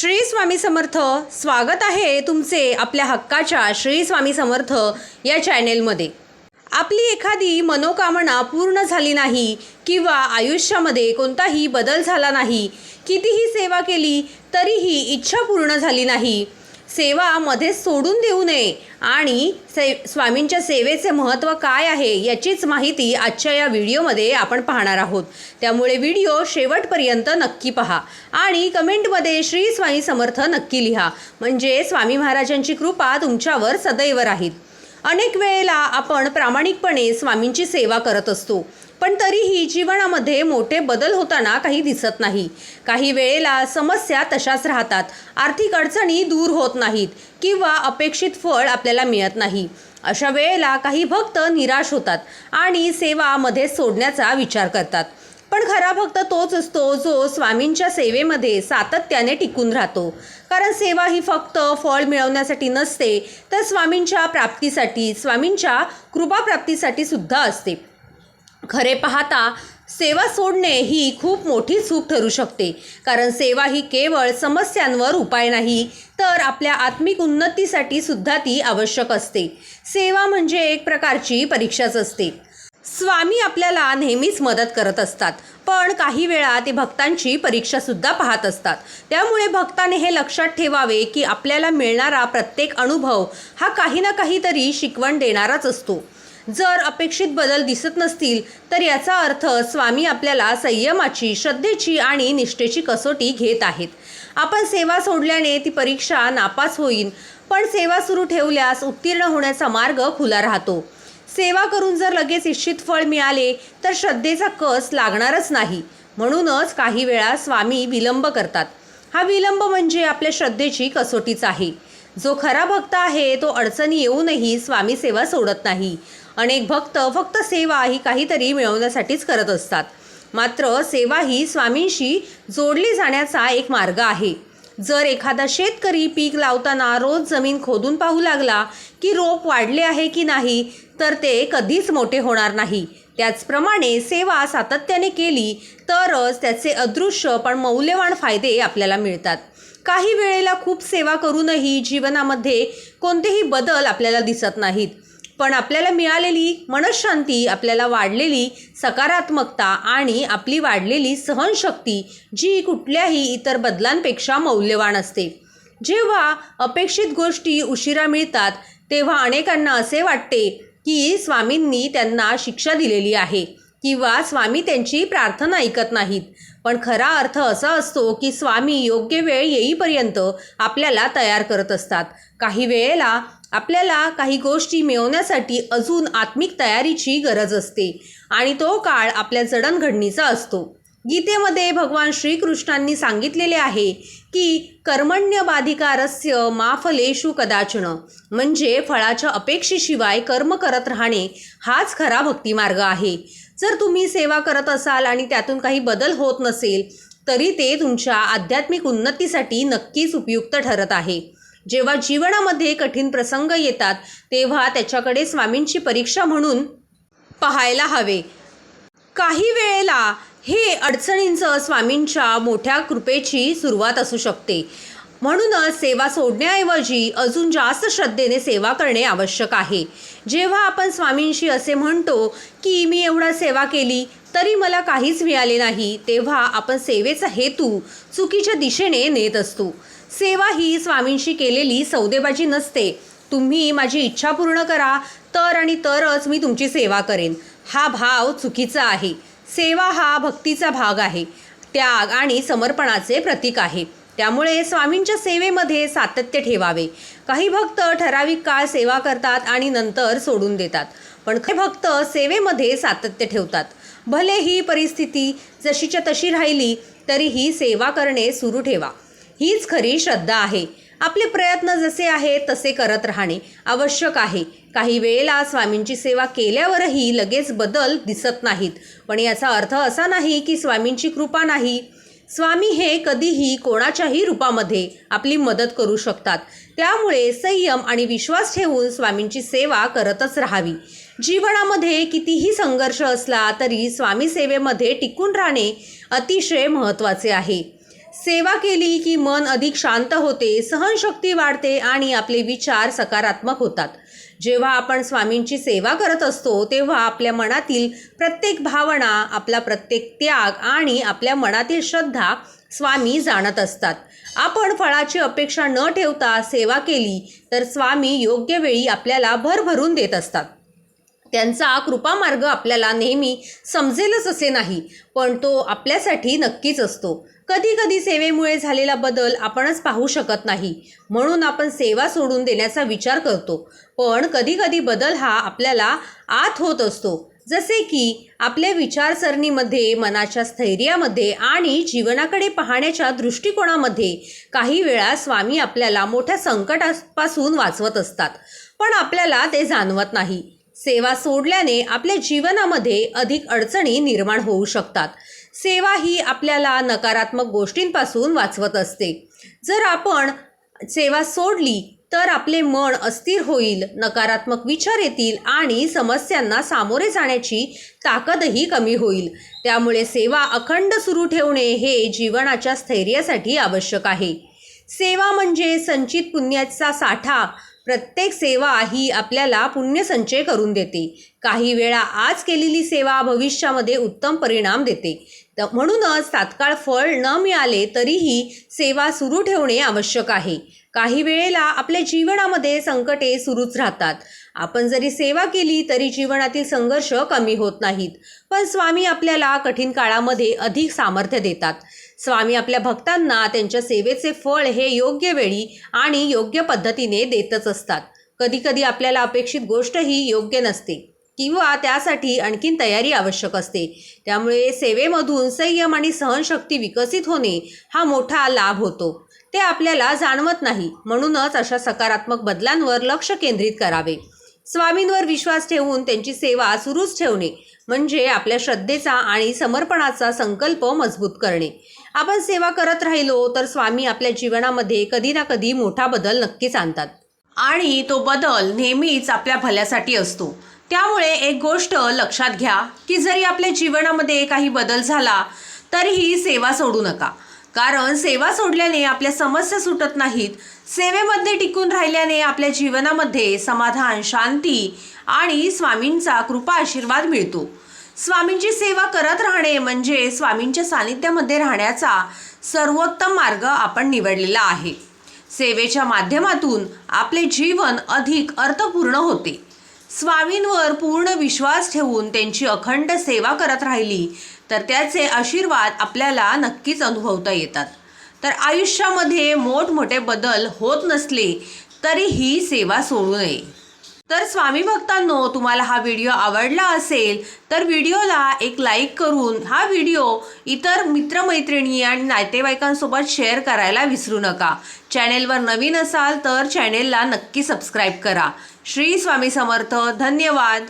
श्री स्वामी समर्थ स्वागत आहे तुमचे आपल्या हक्काच्या श्री स्वामी समर्थ या चॅनेलमध्ये. आपली एखादी मनोकामना पूर्ण झाली नाही किंवा आयुष्यामध्ये कोणताही बदल झाला नाही कितीही सेवा केली तरीही इच्छा पूर्ण झाली नाही सेवा मध्येच सोडून देऊ नये. आणि से स्वामींच्या सेवेचे महत्त्व काय आहे याचीच माहिती आजच्या या व्हिडिओमध्ये आपण पाहणार आहोत. त्यामुळे व्हिडिओ शेवटपर्यंत नक्की पहा. आणि कमेंटमध्ये श्री स्वामी समर्थ नक्की लिहा. म्हणजे स्वामी महाराजांची कृपा तुमच्यावर सदैव राहील. अनेक वेळेला आपण प्रामाणिकपणे स्वामींची सेवा करत असतो. पण तरीही जीवनामध्ये मोठे बदल होताना काही दिसत नाही. काही वेळेला समस्या तशाच राहतात. आर्थिक अडचणी दूर होत नाहीत किंवा अपेक्षित फळ आपल्याला मिळत नाही. अशा वेळेला काही भक्त निराश होतात आणि सेवामध्ये सोडण्याचा विचार करतात. पण खरा भक्त तोच असतो जो स्वामींच्या सेवेमध्ये सातत्याने टिकून राहतो. कारण सेवा ही फक्त फळ मिळवण्यासाठी नसते तर स्वामींच्या प्राप्तीसाठी स्वामींच्या कृपाप्राप्तीसाठी सुद्धा असते. खरे पाहता सेवा सोडणे ही खूप मोठी चूक ठरू शकते. कारण सेवा ही केवळ समस्यांवर उपाय नाही तर आपल्या आत्मिक उन्नतीसाठी सुद्धा ती आवश्यक असते. सेवा म्हणजे एक प्रकारची परीक्षाच असते. स्वामी आपल्याला नेहमीच मदत करत असतात पण काही वेळा ते भक्तांची परीक्षासुद्धा पाहत असतात. त्यामुळे भक्ताने हे लक्षात ठेवावे की आपल्याला मिळणारा प्रत्येक अनुभव हा काही ना काहीतरी शिकवण देणाराच असतो. जर अपेक्षित बदल दिसत नसतील तर याचा अर्थ स्वामी आपल्याला संयमाची श्रद्धेची आणि निष्ठेची कसोटी घेत आहेत. आपण सेवा सोडल्याने ती परीक्षा नापास होईल पण सेवा सुरू ठेवल्यास उत्तीर्ण होण्याचा मार्ग खुला राहतो. सेवा करून जर लगेच इच्छित फळ मिळाले तर श्रद्धेचा कस लागणारच नाही. म्हणूनच काही वेळा स्वामी विलंब करतात. हा विलंब म्हणजे आपल्या श्रद्धेची कसोटीच आहे. जो खरा भक्त आहे तो अडचणी येऊनही स्वामी सेवा सोडत नाही. अनेक भक्त फक्त सेवा ही काहीतरी मिळवण्यासाठीच करत असतात. मात्र सेवा ही स्वामींशी जोडली जाण्याचा एक मार्ग आहे. जर एखादा शेतकरी पीक लावताना रोज जमीन खोदून पाहू लागला की रोप वाढले आहे की नाही तर ते कधीच मोठे होणार नाही. त्याचप्रमाणे सेवा सातत्याने केली तरच त्याचे अदृश्य पण मौल्यवान फायदे आपल्याला मिळतात. काही वेळेला खूप सेवा करूनही जीवनामध्ये कोणतेही बदल आपल्याला दिसत नाहीत. पण आपल्याला मिळालेली मनशांती आपल्याला वाढलेली सकारात्मकता आणि आपली वाढलेली सहनशक्ती जी कुठल्याही इतर बदलांपेक्षा मौल्यवान असते. जेव्हा अपेक्षित गोष्टी उशिरा मिळतात तेव्हा अनेकांना असे वाटते की स्वामींनी त्यांना शिक्षा दिलेली आहे. किंवा स्वामी त्यांची प्रार्थना ऐकत नाहीत. पण खरा अर्थ असा असतो की स्वामी योग्य वेळ येईपर्यंत आपल्याला तयार करत असतात. काही वेळेला आपल्याला काही गोष्टी मिळवण्यासाठी अजून आत्मिक तयारीची गरज असते आणि तो काळ आपल्या जडणघडणीचा असतो. गीतेमध्ये भगवान श्रीकृष्णांनी सांगितलेले आहे की कर्मण्य बाधिकारस्य कदाचन म्हणजे फळाच्या अपेक्षेशिवाय कर्म करत राहणे हाच खरा भक्तिमार्ग आहे. जर तुम्ही सेवा करत असाल आणि त्यातून काही बदल होत नसेल तरी ते तुमच्या आध्यात्मिक उन्नतीसाठी नक्कीच उपयुक्त ठरत आहे. जेव्हा जीवनामध्ये कठीण प्रसंग येतात तेव्हा त्याच्याकडे स्वामींची परीक्षा म्हणून पाहायला हवे. काही वेळेला हे अडचणींचं स्वामींच्या मोठ्या कृपेची सुरुवात असू शकते. म्हणूनच सेवा सोडण्याऐवजी अजून जास्त श्रद्धेने सेवा करणे आवश्यक आहे. जेव्हा आपण स्वामींशी असे म्हणतो की मी एवढा सेवा केली तरी मला काहीच मिळाले नाही तेव्हा आपण सेवेचा हेतू चुकीच्या दिशेने नेत असतो. सेवा ही स्वामींशी केलेली सौदेबाजी नसते. तुम्ही माझी इच्छा पूर्ण करा तर आणि तरच मी तुमची सेवा करेन. हा भाव चुकीचा आहे. सेवा हा भक्तीचा भाग आहे. त्याग आणि समर्पणाचे प्रतीक आहे. त्यामुळे स्वामींच्या सेवेमध्ये सातत्य ठेवावे. काही भक्त ठराविक काळ सेवा करतात आणि नंतर सोडून देतात. पण काही भक्त सेवेमध्ये सातत्य ठेवतात. भले ही परिस्थिती जशीच्या तशी राहिली तरीही सेवा करणे सुरू ठेवा. हीच खरी श्रद्धा आहे. आपले प्रयत्न जसे आहेत तसे करत राहणे आवश्यक आहे. काही वेळेला स्वामींची सेवा केल्यावरही लगेच बदल दिसत नाहीत. पण याचा अर्थ असा नाही की स्वामींची कृपा नाही. स्वामी हे कधीही कोणाच्याही रूपामध्ये आपली मदत करू शकतात. त्यामुळे संयम आणि विश्वास ठेवून स्वामींची सेवा करतच राहावी. जीवनामध्ये कितीही संघर्ष असला तरी स्वामी सेवेमध्ये टिकून राहणे अतिशय महत्त्वाचे आहे. सेवा केली की मन अधिक शांत होते सहनशक्ती वाढते आणि आपले विचार सकारात्मक होतात. जेव्हा आपण स्वामींची सेवा करत असतो तेव्हा आपल्या मनातील प्रत्येक भावना आपला प्रत्येक त्याग आणि आपल्या मनातील श्रद्धा स्वामी जाणत असतात. आपण फळाची अपेक्षा न ठेवता सेवा केली तर स्वामी योग्य वेळी आपल्याला भरभरून देत असतात. त्यांचा कृपामार्ग आपल्याला नेहमी समजेलच असे नाही पण तो आपल्यासाठी नक्कीच असतो. कधी कधी सेवेमुळे झालेला बदल आपणच पाहू शकत नाही म्हणून आपण सेवा सोडून देण्याचा विचार करतो. पण कधी कधी बदल हा आपल्याला आत होत असतो जसे की आपल्या विचारसरणीमध्ये मनाच्या स्थैर्यामध्ये आणि जीवनाकडे पाहण्याच्या दृष्टिकोनामध्ये काही वेळा स्वामी आपल्याला मोठ्या संकटापासून वाचवत असतात पण आपल्याला ते जाणवत नाही. सेवा सोडल्याने आपल्या जीवनामध्ये अधिक अडचणी निर्माण होऊ शकतात. सेवा ही आपल्याला नकारात्मक गोष्टींपासून वाचवत असते. जर आपण सेवा सोडली तर आपले मन अस्थिर होईल नकारात्मक विचार येतील आणि समस्यांना सामोरे जाण्याची ताकदही कमी होईल. त्यामुळे सेवा अखंड सुरू ठेवणे हे जीवनाच्या स्थैर्यासाठी आवश्यक आहे. सेवा म्हणजे संचित पुण्याचा साठा प्रत्येक सेवा ही आपल्याला पुण्यसंचय करून देते. काही वेळा आज केलेली सेवा भविष्यामध्ये उत्तम परिणाम देते. तर म्हणूनच तात्काळ फळ न मिळाले तरीही सेवा सुरू ठेवणे आवश्यक आहे. काही वेळेला आपल्या जीवनामध्ये संकटे सुरूच राहतात. आपण जरी सेवा केली तरी जीवनातील संघर्ष कमी होत नाहीत. पण स्वामी आपल्याला कठीण काळामध्ये अधिक सामर्थ्य देतात. स्वामी आपल्या भक्तांना त्यांच्या सेवेचे फळ हे योग्य वेळी आणि योग्य पद्धतीने देतच असतात. कधीकधी आपल्याला अपेक्षित गोष्ट ही योग्य नसते किंवा त्यासाठी आणखीन तयारी आवश्यक असते. त्यामुळे सेवेमधून संयम आणि सहनशक्ती विकसित होणे हा मोठा लाभ होतो. ते आपल्याला जाणवत नाही म्हणूनच अशा सकारात्मक बदलांवर लक्ष केंद्रित करावे. स्वामींवर विश्वास ठेवून त्यांची सेवा सुरूच ठेवणे म्हणजे आपल्या श्रद्धेचा आणि समर्पणाचा संकल्प मजबूत करणे. आपण सेवा करत राहिलो तर स्वामी आपल्या जीवनामध्ये कधी ना कधी मोठा बदल नक्कीच आणतात. आणि तो बदल नेहमीच आपल्या भल्यासाठी असतो. त्यामुळे एक गोष्ट लक्षात घ्या की जरी आपल्या जीवनामध्ये काही बदल झाला तरीही सेवा सोडू नका. कारण सेवा सोडल्याने आपल्या समस्या सुटत नाहीत. सेवेमध्ये टिकून राहिल्याने आपल्या जीवनामध्ये समाधान शांती आणि स्वामींचा कृपा आशीर्वाद मिळतो. स्वामींची सेवा करत राहणे म्हणजे स्वामींच्या सानिध्यामध्ये राहण्याचा सर्वोत्तम मार्ग आपण निवडलेला आहे. सेवेच्या माध्यमातून आपले जीवन अधिक अर्थपूर्ण होते. स्वामींवर पूर्ण विश्वास ठेवून त्यांची अखंड सेवा करत राहिली तर त्याचे आशीर्वाद आपल्याला नक्कीच अनुभवता येतात. तर आयुष्यामध्ये मोठमोठे बदल होत नसले तरी ही सेवा सोडू नये. तर स्वामी भक्तांनो तुम्हाला हा व्हिडिओ आवडला असेल तर व्हिडिओला एक लाईक करून हा व्हिडिओ इतर मित्रमैत्रिणी आणि नातेवाईकांसोबत शेअर करायला विसरू नका. चॅनेलवर नवीन असाल तर चॅनेलला नक्की सबस्क्राईब करा. श्री स्वामी समर्थ. धन्यवाद.